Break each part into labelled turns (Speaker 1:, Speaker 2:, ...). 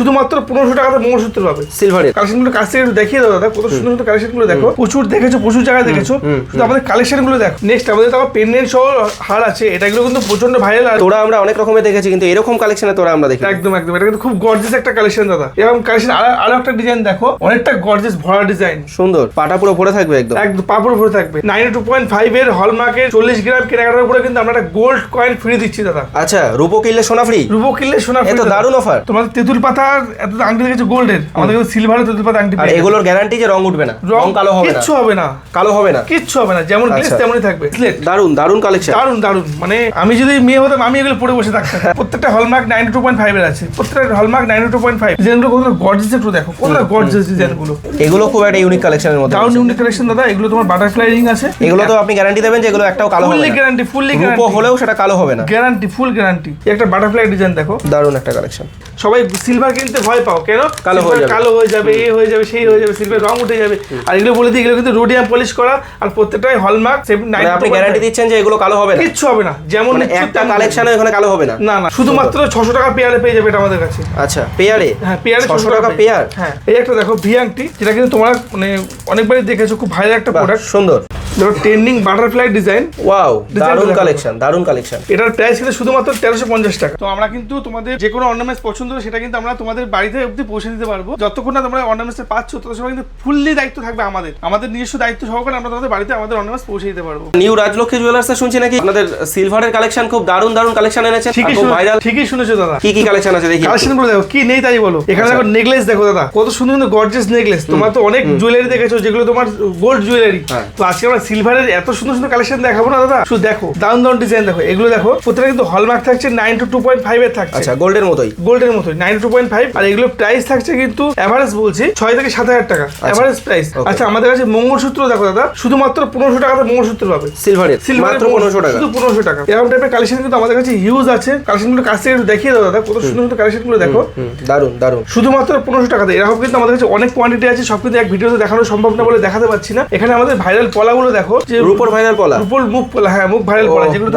Speaker 1: শুধুমাত্র পনেরোশো টাকাতে মঙ্গলসূত্র পাবে।
Speaker 2: সিলভারের
Speaker 1: কালেকশনগুলো কাছ থেকে একটু দেখিয়ে দাও দাদা কত সুন্দর সুন্দর কালেকশনগুলো দেখো প্রচুর দেখেছ প্রচুর জায়গায় দেখেছ। শুধু আমাদের কালেকশনগুলো দেখো। নেক্সট আমাদের তো পেন্ডেন্ট সহ হার আছে। এটা গুলো কিন্তু প্রচণ্ড ভাইরাল আর
Speaker 2: তোরা আমরা অনেক রকমের দেখেছি কিন্তু এরকম কালেকশনে তোরা আমরা দেখি
Speaker 1: একদম একদম। এটা কিন্তু খুব গর্জেস একটা কালেকশন দাদা। এরকম কালেকশন আরও একটা ডিজাইন দেখো। অনেকটা গর্জেস ভরা ডিজাইন
Speaker 2: সুন্দর। পাটা পুরো পরে থাকবে একদম।
Speaker 1: একদম পাপড় ভরে থাকবে। নাইন টু পয়েন্ট ফাইভ এর হলমার্কের চল্লিশ গ্রাম কেনাকাটার উপরে কিন্তু আমরা একটা গোল্ড কয়েন ফ্রি দিচ্ছি দাদা।
Speaker 2: আচ্ছা রূপো কিনলে সোনা ফ্রি
Speaker 1: রূপো কিনলে সোনা
Speaker 2: তো দারুণ অফার
Speaker 1: তোমাদের তেঁতুল পাতার এত আংটি দেখেছ গোল্ডের আমাদের কিন্তু সিলভারের তেঁতুল পাতা আংটি
Speaker 2: আর এগুলোর গ্যারান্টি যে রং উঠবে না রং কালো হবে না।
Speaker 1: কিচ্ছু হবে না।
Speaker 2: কালো হবে না।
Speaker 1: কিচ্ছু হবে না। যেমন গ্লেস
Speaker 2: আচ্ছা।
Speaker 1: তেমনই থাকবে।
Speaker 2: দারুণ দারুণ কালেকশন
Speaker 1: দারুণ দারুণ মানে আমি যদি মেয়ে হতাম আমি এগুলো পরে বসে থাকতাম। প্রত্যেকটা hallmark ninety two point five এর আছে। প্রত্যেকটা hallmark ninety two point five ডিজাইনগুলো কত গর্জেস একটু দেখো। কত গর্জেস ডিজাইনগুলো
Speaker 2: এগুলো খুব একটা ইউনিক কালেকশনের মধ্যে দারুণ।
Speaker 1: ইউনিক কালেকশন দাদা। এগুলো তোমার বাটারফ্লাই রিং আছে।
Speaker 2: এগুলো তো আপনি গ্যারান্টি দেবেন যে এগুলো একটাও কালো হবে
Speaker 1: ফুললি
Speaker 2: না
Speaker 1: গ্যারান্টি ফুললি গ্যারান্টি
Speaker 2: হলেও সেটা কালো হবে না।
Speaker 1: গ্যারান্টি ফুল গ্যারান্টি একটা বাটারফ্লাই ডিজাইন দেখো।
Speaker 2: দারুণ একটা কালেকশন
Speaker 1: সবাই সিলভার কিনতে ভয় পাও কেন?
Speaker 2: কালো হয়ে যাবে।
Speaker 1: কালো হয়ে যাবে এ হয়ে যাবে সেই হয়ে যাবে সিলভার রং উঠে যাবে। আর এগুলো বলে দিই এগুলো কিন্তু রোডিয়াম পলিশ করা আর প্রত্যেকটাই হলমার্ক
Speaker 2: মানে আপনি গ্যারান্টি দিচ্ছেন যে এগুলো কালো হবে না?
Speaker 1: কিচ্ছু হবে না যেমন
Speaker 2: মানে একটা কালেকশনে এখানে কালো হবে না?
Speaker 1: না না শুধুমাত্র ছশো টাকা পেয়ারে পেয়ে যাবে এটা আমাদের কাছে।
Speaker 2: আচ্ছা পেয়ারে
Speaker 1: হ্যাঁ পেয়ারে
Speaker 2: ছশো টাকা পেয়ার
Speaker 1: হ্যাঁ এই একটা দেখো ভিয়াংটি যেটা কিন্তু তোমরা মানে অনেকবারই দেখেছ খুব ভাইরাল একটা প্রোডাক্ট
Speaker 2: সুন্দর।
Speaker 1: দেখো ট্রেন্ডিং বাটারফ্লাই ডিজাইন
Speaker 2: ওয়াও
Speaker 1: দেখো।
Speaker 2: কালেকশন দারুণ কালেকশন
Speaker 1: এটার প্রাইস কিন্তু শুধুমাত্র তেরোশো পঞ্চাশ টাকা। তো আমরা কিন্তু তোমাদের যে কোনো অর্নামেন্টস পছন্দ হবে সেটা কিন্তু আমরা তোমাদের বাড়িতে অব্দি পৌঁছে দিতে পারব। যতক্ষণ না তোমরা অর্নামেন্টস পাচ্ছ তত সময় কিন্তু ফুললি দায়িত্ব থাকবে আমাদের। আমাদের নিজস্ব দায়িত্ব সহকারে আমরা তোমাদের বাড়িতে আমাদের অর্নামেন্টস পৌঁছে দিতে পারব।
Speaker 2: নিউ রাজলক্ষ্মী জুয়েলার্সে শুনছি নাকি? আপনাদের সিলভারের কালেকশন খুব দারুণ দারুণ কালেকশন এনেছেন।
Speaker 1: ঠিকই
Speaker 2: ভাইরাল
Speaker 1: ঠিকই শুনেছো দাদা।
Speaker 2: কি কি কালেকশন আছে দেখি।
Speaker 1: কালেকশনগুলো দেখো। কি নেই তাই বলো। এখানে
Speaker 2: আচ্ছা।
Speaker 1: দেখো নেকলেস দেখো দাদা। কত সুন্দর সুন্দর গর্জিয়াস নেকলেস তোমার তো অনেক জুয়েলারি দেখেছ যেগুলো তোমার গোল্ড জুয়েলারি
Speaker 2: হ্যাঁ।
Speaker 1: তো আজকে আমরা সিলভারের এত সুন্দর সুন্দর কালেকশন দেখাবো না দাদা? শুধু দেখো দারুণ দারুণ ডিজাইন দেখো। এগুলো দেখো প্রত্যেকটা কিন্তু হলমার্ক থাকছে nine two two point five এর থাকছে।
Speaker 2: আচ্ছা গোল্ডের মতোই।
Speaker 1: গোল্ডের মতোই নাইন টু পয়েন্ট ফাইভ আর এগুলো প্রাইস থাকছে কিন্তু অ্যাভারেজ বলছি ছয় থেকে সাত হাজার টাকা অ্যাভারেজ প্রাইস আচ্ছা আমাদের কাছে মঙ্গলসূত্র দেখো দাদা। শুধুমাত্র পনেরোশো টাকাতে মঙ্গলসূত্র পাবে।
Speaker 2: সিলভারের
Speaker 1: সিলভারের
Speaker 2: পনেরোশো টাকা।
Speaker 1: শুধু পনেরোশো টাকা। এরকম টাইপের কালেকশন কিন্তু আমাদের কাছে হিউজ আছে। কালেকশনগুলো কাছ থেকে একটু দেখিয়ে দাও দাদা কত সুন্দর সুন্দর কালেকশনগুলো দেখো।
Speaker 2: দারুণ দারুণ
Speaker 1: শুধুমাত্র পনেরোশো টাকাতে। এরকম কিন্তু আমাদের কাছে অনেক কোয়ান্টিটি আছে সব কিন্তু এক ভিডিওতে দেখানো সম্ভব না বলে দেখাতে পারছি না। এখানে আমাদের ভাইরাল পলাগুলো দেখো যে
Speaker 2: রূপোর ভাইরাল পলা।
Speaker 1: রূপোর মুখ পলা হ্যাঁ মুখ ভাইরাল পলা যেগুলো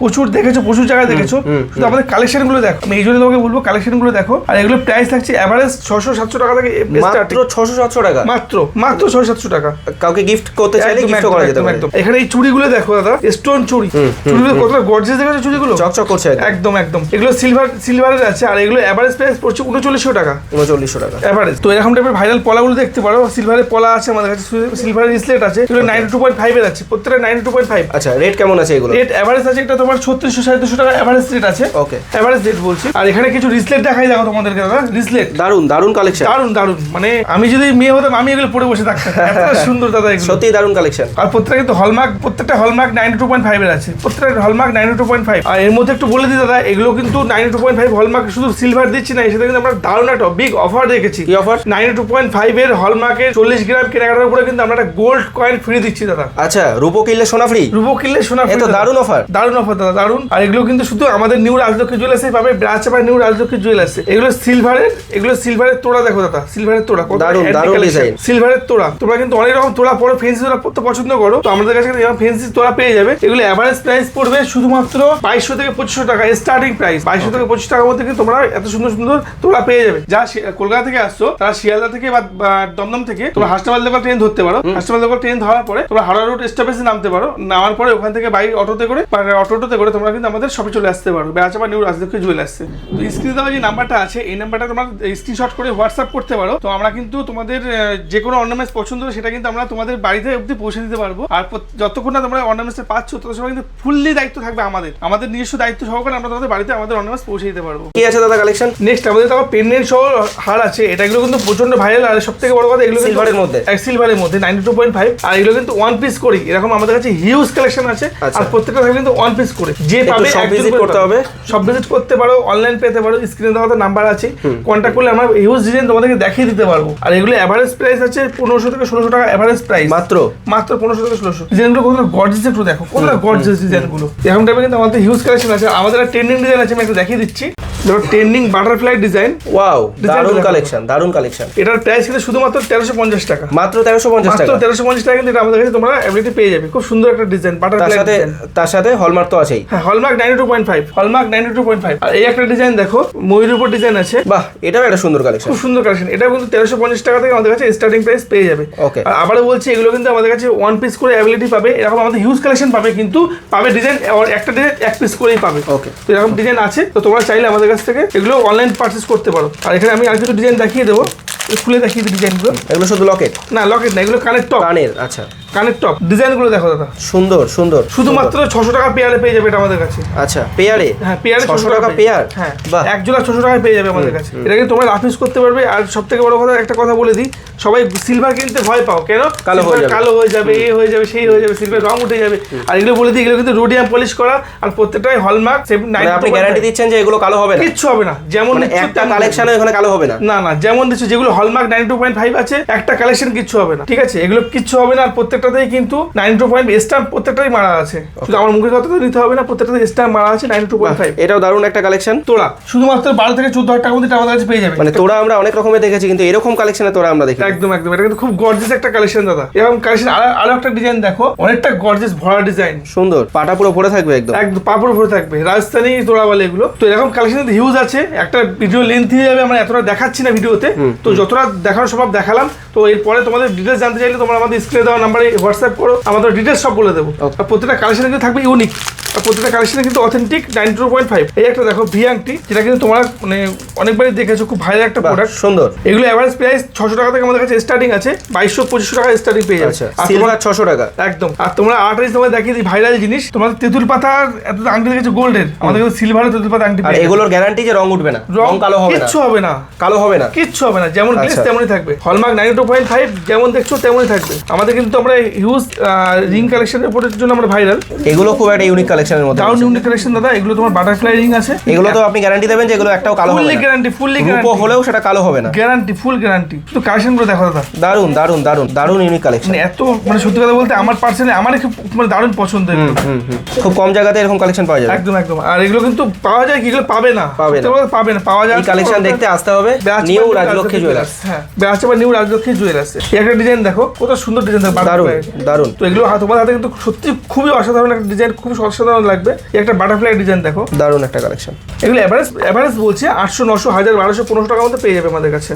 Speaker 1: প্রচুর দেখেছ প্রচুর জায়গায় দেখেছ। শুধু আমাদের কালেকশনগুলো দেখো। আমি এই জন্য তোমাকে বলব কালেকশনগুলো দেখো। আর এগুলো প্রাইস থাকছে অ্যাভারেজ ছশো সাতশো টাকা থেকে
Speaker 2: মাত্র ছশো সাতশো টাকা।
Speaker 1: মাত্র মাত্র ছশো সাতশো টাকা।
Speaker 2: কাউকে গিফট করতে চাইলে গিফট করা যেতে পারে।
Speaker 1: এখানে এই চুড়িগুলো দেখো দাদা স্টোন চুড়ি। চুড়িগুলো কতটা চুড়িগুলো?
Speaker 2: চকচক করছে একদম
Speaker 1: একদম। এগুলো সিলভার সিলভারের আছে আর এগুলো অ্যাভারেজ প্রাইস পড়ছে উনচল্লিশশো টাকা।
Speaker 2: উনচল্লিশশো টাকা।
Speaker 1: এভারেজ তো এরকম টাইপের ভাইরাল পলাগুলো দেখতে পারো। সিলভারের পলা আছে আমাদের কাছে সিলভারের আছে। নাইনটি টু পয়েন্ট ফাইভের আছে প্রত্যেকটা নাইনটি টু পয়েন্ট ফাইভ
Speaker 2: আচ্ছা রেট কেমন আছে এগুলো
Speaker 1: রেট অ্যাভারেজ আছে এটা তোমার ছত্রিশশো সাড়ে দুশো টাকা অ্যাভারেজ রেট আছে।
Speaker 2: ওকে
Speaker 1: অ্যাভারেজ রেট বলছি। আর এখানে কিছু রিসলেট দেখাই দেখো তোমাদেরকে দাদা। রিসলেট
Speaker 2: দারুণ দারুণ কালেকশন
Speaker 1: দারুণ দারুণ মানে আমি যদি মেয়ে হতাম আমি এগুলো পরে বসে থাকতাম। সুন্দর দাদা এগুলো।
Speaker 2: সত্যি দারুণ কালেকশন
Speaker 1: আর প্রত্যেকটা কিন্তু হলমার্ক প্রত্যেকটা hallmark ninety two point five এর আছে। প্রত্যেকটা hallmark ninety two point five আর এর মধ্যে একটু বলে দিই দাদা এগুলো কিন্তু ninety two point five hallmark শুধু সিলভার দিচ্ছি না সেটা কিন্তু আমরা দারুণ একটা বিগ অফার রেখেছি
Speaker 2: কি offer
Speaker 1: ninety two point five এর হলমার্কের চল্লিশ গ্রাম কেনাকাটার উপরে কিন্তু আমরা একটা গোল্ড কয়েন ফ্রি দিচ্ছি দাদা।
Speaker 2: আচ্ছা রূপো কিনলে সোনা ফ্রি
Speaker 1: রুবো কিনলে সোনা
Speaker 2: তো দারুণ অফার
Speaker 1: দারুণ অফার দাদা দারুণ। আর এগুলো কিন্তু শুধু আমাদের নিউ রাজলক্ষ্মী জুয়েলার্সে পাবে নিউ রাজলক্ষ্মী জুয়েলার্সে এগুলো সিলভারের এগুলো সিলভারের তোড়া দেখো দাদা সিলভারের তোড়া।
Speaker 2: দারুণ, দারুণ
Speaker 1: collection। সিলভারের তোড়া। তোমরা কিন্তু অনেক রকম তোড়া পরে ফেন্সি তোড়া পড়তে পছন্দ করো। তো আমাদের কাছে কিন্তু ফেন্সি তোড়া পেয়ে যাবে। এগুলো অ্যাভারেজ প্রাইস পড়বে শুধুমাত্র বাইশশো থেকে পঁচিশশো টাকা স্টার্টিং প্রাইস বাইশশো থেকে পঁচিশ টাকার মধ্যে কিন্তু তোমরা এত সুন্দর সুন্দর তোড়া পেয়ে যাবে। যা কলকাতা থেকে আসছো তারা শিয়ালদা থেকে বা দমদম থেকে তোমরা হাসপাতাল লোকাল ট্রেন ধরতে পারো। হাসপাতাল লোকাল ট্রেন ধরার পরে তোমরা হাওড়া রোড স্টপেজে নামতে পারো। নামার পরে ওখান থেকে বাইক অটোতে করে বা অটোতে করে তোমরা কিন্তু আমাদের শপে চলে আসতে পারো। বেড়াচাপা নিউ রাজলক্ষ্মী জুয়েল আসছে। তো স্ক্রিনে দেওয়া যে নাম্বারটা আছে এই নাম্বারটা তোমরা স্ক্রিনশট করে হোয়াটসঅ্যাপ করতে পারো। তো আমরা কিন্তু তোমাদের যে কোনো অর্নামেন্টস পছন্দ সেটা কিন্তু আমরা তোমাদের বাড়িতে অব্দি পৌঁছে দিতে পারব। আর যতক্ষণ না তোমরা অর্নামেন্টস পাচ্ছ তত সময় কিন্তু ফুললি দায়িত্ব থাকবে আমাদের। আমাদের নিজস্ব দায়িত্ব সহকারে আমরা তোমাদের বাড়িতে আমাদের অর্নামেন্টস পৌঁছে দিতে পারব।
Speaker 2: কি আছে দাদা কালেকশন
Speaker 1: নেক্সট আমাদের তো পেন্ডেন্ট সহ হার আছে। এটা এগুলো কিন্তু প্রচণ্ড ভাইরাল আর সব থেকে বড় কথা এগুলো
Speaker 2: এর মধ্যে?
Speaker 1: সিলভারের মধ্যে নাইনটি টু পয়েন্ট ফাইভ আর এগুলো কিন্তু ওয়ান পিস করি। এরকম আমাদের কাছে হিউজ কালেকশন আছে।
Speaker 2: আচ্ছা।
Speaker 1: আর প্রত্যেকটা থাকবে কিন্তু ওয়ান পিস করে। যে পাবে
Speaker 2: visit
Speaker 1: করে
Speaker 2: করতে হবে?
Speaker 1: সব ভিজিট করতে পারো অনলাইন পেতে পারো স্ক্রিনে দেওয়া তো নাম্বার আছে কন্ট্যাক্ট করলে আমরা হিউজ ডিজাইন তোমাদেরকে দেখিয়ে দিতে পারব। আর এগুলো অ্যাভারেজ প্রাইস আছে পনেরোশো থেকে ষোলোশো টাকা অ্যাভারেজ প্রাইস
Speaker 2: মাত্র?
Speaker 1: মাত্র পনেরোশো থেকে ষোলোশো। ডিজাইনগুলো কতটা গর্জেস একটু দেখো। কতটা গর্জেস ডিজাইনগুলো এরকম টাইপের কিন্তু আমাদের হিউজ কালেকশন আছে। আমাদের ট্রেন্ডিং ডিজাইন আছে আমি একটু দেখিয়ে দিচ্ছি। দেখো ট্রেন্ডিং বাটারফ্লাই ডিজাইন
Speaker 2: ওয়াও
Speaker 1: দারুণ
Speaker 2: কালেকশন দারুণ কালেকশন
Speaker 1: এটার প্রাইস কিন্তু শুধুমাত্র তেরোশো পঞ্চাশ টাকা।
Speaker 2: মাত্র তেরোশো পঞ্চাশ টাকা।
Speaker 1: তেরোশো পঞ্চাশ টাকা কিন্তু এটা আমাদের কাছে তোমরা অ্যাভেলেবলি পেয়ে যাবে। খুব সুন্দর একটা ডিজাইন বাটারফ্লাই
Speaker 2: সাথে তার সাথে হলমার্ক তো আছেই।
Speaker 1: হ্যাঁ hallmark ninety two point five hallmark ninety two point five আর এই একটা ডিজাইন দেখো ময়ূর উপর ডিজাইন আছে।
Speaker 2: বাহ এটাও একটা সুন্দর কালেকশন
Speaker 1: খুব সুন্দর কালেকশন এটা কিন্তু তেরোশো পঞ্চাশ টাকা থেকে আমাদের কাছে স্টার্টিং প্রাইস পেয়ে যাবে।
Speaker 2: Okay.
Speaker 1: আর আবারও বলছি এগুলো কিন্তু আমাদের কাছে ওয়ান পিস করে অ্যাভেলেবলি পাবে। এরকম আমাদের হিউজ কালেকশন পাবে কিন্তু পাবে ডিজাইন একটা ডিজাইন এক পিস করেই পাবে।
Speaker 2: Okay.
Speaker 1: তো এরকম ডিজাইন আছে। তো তোমরা চাইলে আমাদের কাছ থেকে এগুলো অনলাইন পারচেস করতে পারো। আর এখানে আমি আর কিছু ডিজাইন দেখিয়ে দেবো। খুলে দেখিয়ে দিই ডিজাইনগুলো।
Speaker 2: এগুলো শুধু লকেট?
Speaker 1: না লকেট না এগুলো কানের টপ।
Speaker 2: কানের আচ্ছা।
Speaker 1: কানের টপ। ডিজাইনগুলো দেখো দাদা।
Speaker 2: সুন্দর সুন্দর
Speaker 1: শুধুমাত্র ছশো টাকা পেয়ারে পেয়ে যাবে এটা আমাদের কাছে।
Speaker 2: আচ্ছা পেয়ারে?
Speaker 1: হ্যাঁ পেয়ারে
Speaker 2: ছশো টাকা পেয়ার?
Speaker 1: হ্যাঁ এক জোড়া ছশো টাকায় পেয়ে যাবে আমাদের কাছে। এটা কিন্তু তোমরা রাফিস করতে পারবে। আর সব থেকে বড় কথা একটা কথা বলে দিই সবাই সিলভার কিনতে ভয় পাও। কেন?
Speaker 2: কালো হয়ে যাবে।
Speaker 1: কালো হয়ে যাবে এ হয়ে যাবে সেই হয়ে যাবে সিলভার রং উঠে যাবে। আর এগুলো বলে দিই এগুলো কিন্তু রোডিয়াম পলিশ করা আর প্রত্যেকটাই হলমার্ক
Speaker 2: মানে আপনি গ্যারান্টি দিচ্ছেন যে এগুলো কালো হবে না?
Speaker 1: কিচ্ছু হবে না। যেমন
Speaker 2: মানে একটা কালেকশনে এখানে কালো হবে না?
Speaker 1: না না যেমন দিচ্ছ যেগুলো hallmark nine two point five আছে একটা কালেকশন কিচ্ছু হবে না। ঠিক আছে? এগুলো কিচ্ছু হবে না আর প্রত্যেকটাতেই কিন্তু নাইন টু পয়েন্ট স্টাম্প প্রত্যেকটাই মারা আছে। শুধু আমার মুখের কথা তো নিতে হবে না প্রত্যেকটাতে স্টাম্প মারা আছে নাইন টু পয়েন্ট ফাইভ
Speaker 2: এটাও দারুণ একটা কালেকশন
Speaker 1: তোরা শুধুমাত্র বারো থেকে চোদ্দ হাজার টাকার মধ্যে আমাদের কাছে পেয়ে যাবে।
Speaker 2: মানে তোরা আমরা অনেক রকমের দেখেছি কিন্তু এরকম কালেকশনে তোরা আমরা দেখি
Speaker 1: একদম একদম এটা কিন্তু খুব গর্জিয়াস একটা কালেকশন দাদা। এরকম কালেকশন আরও একটা ডিজাইন দেখো অনেকটা গর্জিয়াস ভরা ডিজাইন
Speaker 2: সুন্দর পাটা পুরো পরে থাকবে একদম।
Speaker 1: একদম পাপড় ভরে থাকবে। রাজস্থানি তোড়া বলে এগুলো। তো এরকম কালেকশন হিউজ আছে একটা ভিডিও লেন্থ হয়ে যাবে আমরা এতটা দেখাচ্ছি না ভিডিওতে তো। যতটা দেখানো সম্ভব দেখালাম তো এরপরে তোমাদের ডিটেলস জানতে চাইলে তোমরা আমাদের স্ক্রিনে দেওয়া নাম্বারে হোয়াটসঅ্যাপ করো আমাদের ডিটেলস সব বলে দেবো। প্রতিটা কালেকশন কিন্তু থাকবে ইউনিক আর প্রত্যেকটা কালেকশনে কিন্তু authentic nine two point five এই একটা দেখো ভি আংটি যেটা কিন্তু তোমরা মানে অনেকবারই দেখেছ খুব ভাইরাল একটা প্রোডাক্ট
Speaker 2: সুন্দর।
Speaker 1: এগুলো অ্যাভারেজ প্রাইস ছশো টাকা থেকে আমাদের কাছে স্টার্টিং আছে বাইশশো পঁচিশশো টাকা স্টার্টিং পেয়ে যাবে।
Speaker 2: আচ্ছা
Speaker 1: আর তোমরা
Speaker 2: ছশো টাকা।
Speaker 1: একদম। আর তোমরা আর্টারিস তোমার দেখিয়ে দিই ভাইরাল জিনিস। তোমাদের তেঁতুল পাতার এত আংটি দেখেছ গোল্ডের আমাদের কাছে সিলভারের তেঁতুল পাতা আংটি
Speaker 2: এগুলোর গ্যারান্টি যে রং উঠবে না রং কালো হবে না।
Speaker 1: কিচ্ছু হবে না।
Speaker 2: কালো হবে না।
Speaker 1: কিচ্ছু হবে না। যেমন গ্লেস
Speaker 2: আচ্ছা।
Speaker 1: তেমনই থাকবে। Hallmark nine two point five যেমন দেখছ তেমনই থাকবে। আমাদের কিন্তু আমরা হিউজ রিং কালেকশনের উপরের জন্য আমরা ভাইরাল
Speaker 2: এগুলো খুব একটা ইউনিক কালেকশনের মধ্যে রয়েছে।
Speaker 1: ইউনিক কালেকশন দাদা এগুলো তোমার বাটারফ্লাই রিং আছে।
Speaker 2: এগুলো তো আপনি গ্যারান্টি দেবেন যে এগুলো একটাও কালো হবে
Speaker 1: ফুললি গ্যারান্টি ফুললি গ্যারান্টি
Speaker 2: হলেও সেটা কালো হবে না।
Speaker 1: গ্যারান্টি ফুল গ্যারান্টি শুধু কালেকশনগুলো দেখো দাদা।
Speaker 2: দারুণ দারুণ দারুণ দারুণ ইউনিক কালেকশন
Speaker 1: মানে এত মানে সত্যি কথা বলতে আমার পার্সোনালি আমার খুব মানে দারুণ পছন্দ।
Speaker 2: খুব কম জায়গাতে এরকম কালেকশন পাওয়া যাবে।
Speaker 1: একদম একদম। আর এগুলো কিন্তু পাওয়া যায় কি এগুলো পাবে না।
Speaker 2: পাবে না।
Speaker 1: পাবে না পাওয়া যায়
Speaker 2: কালেকশন দেখতে আসতে হবে। নিউ রাজলক্ষ্মী জুয়েলার্স
Speaker 1: হ্যাঁ। বেড়াচ্ছে নিউ রাজলক্ষ্মী জুয়েলার্স একটা ডিজাইন দেখো কত সুন্দর ডিজাইন দেখো দারুণ
Speaker 2: দারুণ
Speaker 1: তো এগুলো হাত তোমার হাতে কিন্তু সত্যি খুবই অসাধারণ একটা ডিজাইন খুব অসাধারণ লাগবে। এই একটা বাটারফ্লাই ডিজাইন দেখো।
Speaker 2: দারুণ একটা কালেকশন
Speaker 1: এগুলো অ্যাভারেজ অ্যাভারেজ বলছে আটশো নশো হাজার বারোশো পনেরোশো টাকার মধ্যে পেয়ে যাবে আমাদের কাছে।